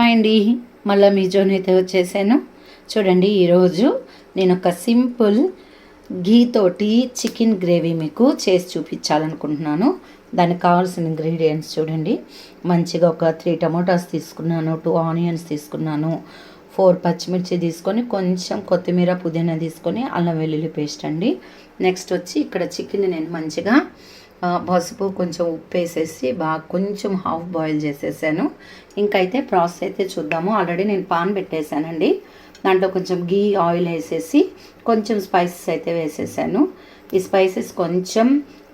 Hi అండి మళ్ళీ మీ zone అయితే వచ్చేసాను. చూడండి ఈరోజు నేను ఒక సింపుల్ ఘీతోటి చికెన్ గ్రేవీ మీకు చేసి చూపించాలనుకుంటున్నాను. దానికి కావాల్సిన ఇంగ్రీడియంట్స్ చూడండి. మంచిగా ఒక త్రీ టమాటాస్ తీసుకున్నాను టూ ఆనియన్స్ తీసుకున్నాను ఫోర్ పచ్చిమిర్చి తీసుకొని కొంచెం కొత్తిమీర పుదీనా తీసుకొని అల్లం వెల్లుల్లి పేస్ట్ అండి. నెక్స్ట్ వచ్చి ఇక్కడ చికెన్ నేను మంచిగా పసుపు కొంచెం ఉప్పు వేసేసి బాగా కొంచెం హాఫ్ బాయిల్ చేసేసాను. ఇంకైతే ప్రాసెస్ అయితే చూద్దాము. ఆల్రెడీ నేను పాన్ పెట్టేశానండి. దాంట్లో కొంచెం గీ ఆయిల్ వేసేసి కొంచెం స్పైసెస్ అయితే వేసేసాను. ఈ స్పైసెస్ కొంచెం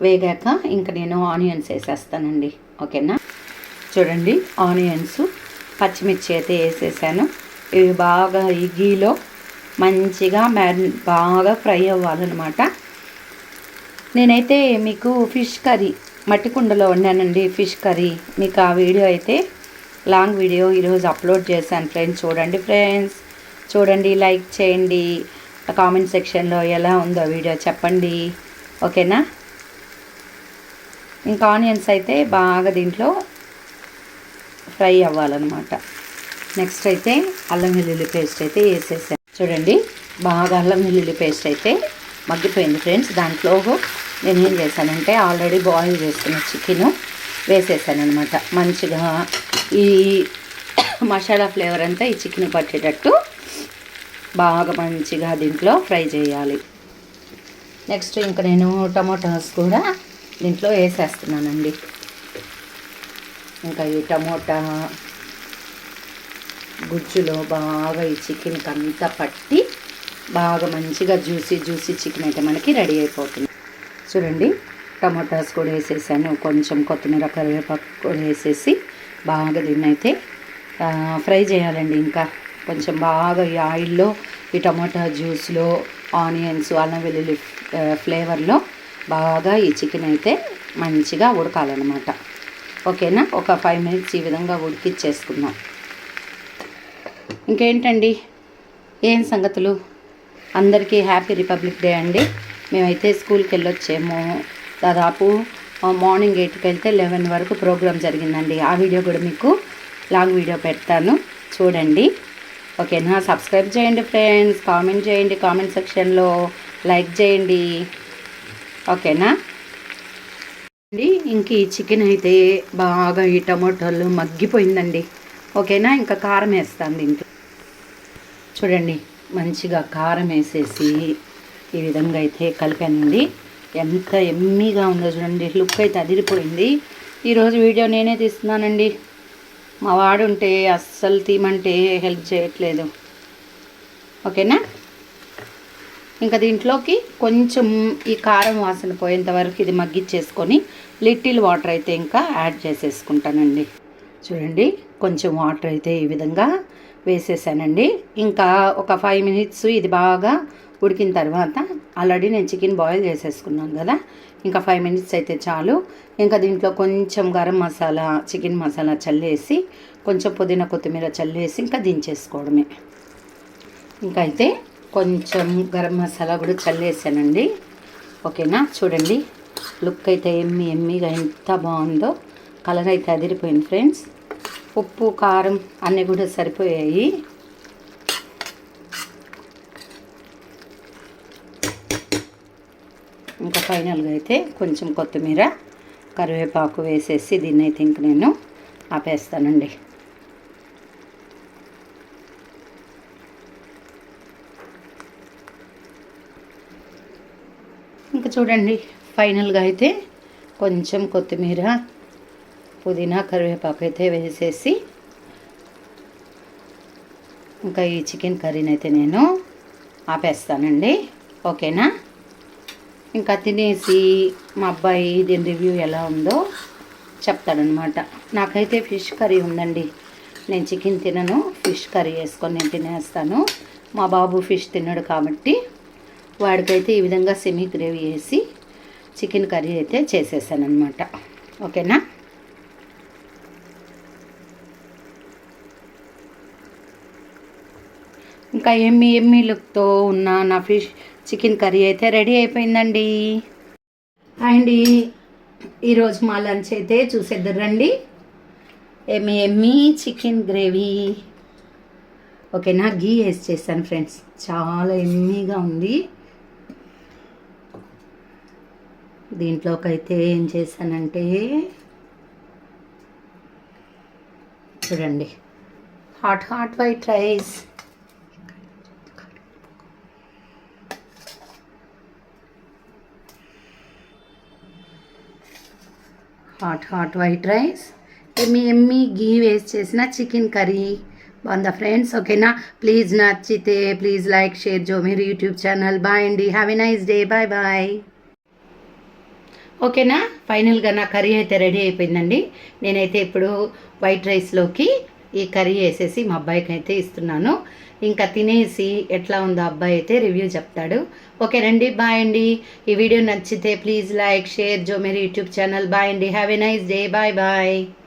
వేగాక ఇంకా నేను ఆనియన్స్ వేసేస్తానండి. ఓకేనా? చూడండి ఆనియన్స్ పచ్చిమిర్చి అయితే వేసేసాను. ఇవి బాగా ఈ గీలో మంచిగా మ్యారి బాగా ఫ్రై అవ్వాలన్నమాట. నేనైతే మీకు ఫిష్ కర్రీ మట్టి కుండలో వండానండి ఫిష్ కర్రీ. మీకు ఆ వీడియో అయితే లాంగ్ వీడియో ఈరోజు అప్లోడ్ చేశాను ఫ్రెండ్స్. చూడండి ఫ్రెండ్స్. చూడండి లైక్ చేయండి. కామెంట్ సెక్షన్లో ఎలా ఉందో వీడియో చెప్పండి. ఓకేనా? ఇంకా ఆనియన్స్ అయితే బాగా దీంట్లో ఫ్రై అవ్వాలన్నమాట. నెక్స్ట్ అయితే అల్లం వెల్లుల్లి పేస్ట్ అయితే వేసేసాను. చూడండి బాగా అల్లం వెల్లుల్లి పేస్ట్ అయితే మగ్గిపోయింది ఫ్రెండ్స్. దాంట్లో నేను ఏం చేశానంటే ఆల్రెడీ బాయిల్ చేసుకున్న చికెన్ వేసేసాను అనమాట మంచిగా ఈ మసాలా ఫ్లేవర్ అంతా ఈ చికెన్ పట్టేటట్టు బాగా మంచిగా దీంట్లో ఫ్రై చేయాలి. నెక్స్ట్ ఇంకా నేను టమోటాస్ కూడా దీంట్లో వేసేస్తున్నానండి. ఇంకా ఈ టమోటా గుజ్జులో బాగా ఈ చికెన్కి అంతా పట్టి బాగా మంచిగా జ్యూసీ జ్యూసీ చికెన్ అయితే మనకి రెడీ అయిపోతుంది. చూడండి. టమాటాస్ కూడా వేసేసాను. కొంచెం కొత్తిమీర కరివేపాకు కూడా వేసేసి బాగా దీన్ని అయితే ఫ్రై చేయాలండి ఇంకా. కొంచెం బాగా ఈ ఆయిల్లో ఈ టమాటా జ్యూస్లో ఆనియన్స్ అల్లం వెల్లుల్లి ఫ్లేవర్లో బాగా ఈ చికెన్ అయితే మంచిగా ఉడకాలన్నమాట. ఓకేనా? ఒక ఫైవ్ మినిట్స్ ఈ విధంగా ఉడికిచ్చేసుకుందాం. ఇంకేంటండి? ఏం సంగతులు? అందరికీ హ్యాపీ రిపబ్లిక్ డే అండి. మేమైతే స్కూల్కి వెళ్ళొచ్చేమో దాదాపు మార్నింగ్ ఎయిట్కి వెళ్తే లెవెన్ వరకు ప్రోగ్రామ్ జరిగిందండి. ఆ వీడియో కూడా మీకు లాంగ్ వీడియో పెడతాను. చూడండి. ఓకేనా? సబ్స్క్రైబ్ చేయండి ఫ్రెండ్స్. కామెంట్ చేయండి. కామెంట్ సెక్షన్లో లైక్ చేయండి. ఓకేనా? అండి ఇంక ఈ చికెన్ అయితే బాగా ఈ టమాటోలు మగ్గిపోయిందండి. ఓకేనా? ఇంకా కారం వేస్తాను దీంట్లో. చూడండి మంచిగా కారం వేసేసి ఈ విధంగా అయితే కలిపానండి. ఎంత ఎమ్మీగా ఉందో చూడండి లుక్ అయితే అదిరిపోయింది. ఈరోజు వీడియో నేనే తీస్తున్నానండి. మా వాడు ఉంటే అస్సలు తీమంటే హెల్ప్ చేయట్లేదు. ఓకేనా? ఇంకా దీంట్లోకి కొంచెం ఈ కారం వాసన పోయేంత వరకు ఇది మగ్గిచ్చేసుకొని లిటిల్ వాటర్ అయితే ఇంకా యాడ్ చేసేసుకుంటానండి. చూడండి కొంచెం వాటర్ అయితే ఈ విధంగా వేసేసానండి. ఇంకా ఒక ఫైవ్ మినిట్స్ ఇది బాగా ఉడికిన తర్వాత ఆల్రెడీ నేను చికెన్ బాయిల్ చేసేసుకున్నాను కదా. ఇంకా ఫైవ్ మినిట్స్ అయితే చాలు. ఇంకా దీంట్లో కొంచెం గరం మసాలా చికెన్ మసాలా చల్లేసి కొంచెం పుదీనా కొత్తిమీర చల్లేసి ఇంకా దించేసుకోవడమే. ఇంకా అయితే కొంచెం గరం మసాలా కూడా చల్లేసానండి. ఓకేనా? చూడండి. లుక్ అయితే ఎమ్మి ఎమ్మిగా ఎంత బాగుందో. కలర్ అయితే అదిరిపోయింది ఫ్రెండ్స్. ఉప్పు కారం అన్నీ కూడా సరిపోయాయి ఇంకా ఫైనల్గా అయితే కొంచెం కొత్తిమీర కరివేపాకు వేసేసి దీన్ని అయితే ఇంక నేను ఆపేస్తానండి. ఇంకా చూడండి ఫైనల్గా అయితే కొంచెం కొత్తిమీర పుదీనా కరివేపాకు అయితే వేసేసి ఇంకా ఈ చికెన్ కర్రీని అయితే నేను ఆపేస్తానండి. ఓకేనా? ఇంకా తినేసి మా అబ్బాయి దీని రివ్యూ ఎలా ఉందో చెప్తాడనమాట నాకైతే ఫిష్ కర్రీ ఉందండి. నేను చికెన్ తినను ఫిష్ కర్రీ వేసుకొని నేను తినేస్తాను. మా బాబు ఫిష్ తిన్నాడు కాబట్టి వాడికైతే ఈ విధంగా సెమీ గ్రేవీ వేసి చికెన్ కర్రీ అయితే చేసేసానమాట ఓకేనా? ఇంకా ఎమ్మి ఎమ్మి లుక్తో ఉన్న నా ఫిష్ చికెన్ కర్రీ అయితే రెడీ అయిపోయిందండి. అండ్ ఈరోజు మా లంచ్ అయితే చూసేద్దరు రండి. Yummy yummy chicken gravy. ఓకేనా? గీ వేసి చేశాను ఫ్రెండ్స్. చాలా ఎమ్మీగా ఉంది. దీంట్లోకైతే ఏం చేశానంటే చూడండి. Hot hot white rice. Hot hot white rice. Yummy yummy ghee waste చేసిన చికెన్ కర్రీ. వంద ఫ్రెండ్స్ ఓకేనా? ప్లీజ్ నచ్చితే ప్లీజ్ లైక్ షేర్ జో మీరు యూట్యూబ్ ఛానల్. బాయ్ అండి. Have a nice day. Bye bye. ఓకేనా? ఫైనల్గా నా కర్రీ అయితే రెడీ అయిపోయిందండి. నేనైతే ఇప్పుడు వైట్ రైస్లోకి ఈ కర్రీ వేసేసి మా అబ్బాయికి అయితే ఇస్తున్నాను. ఇంకా తినేసి ఎట్లా ఉందో అబ్బాయి అయితే రివ్యూ చెప్తాడు. ఓకే రండి బాయ్ అండి. ఈ వీడియో నచ్చితే ప్లీజ్ లైక్ షేర్ జో యూట్యూబ్ ఛానల్. బాయ్ అండి. Have a nice day. Bye bye.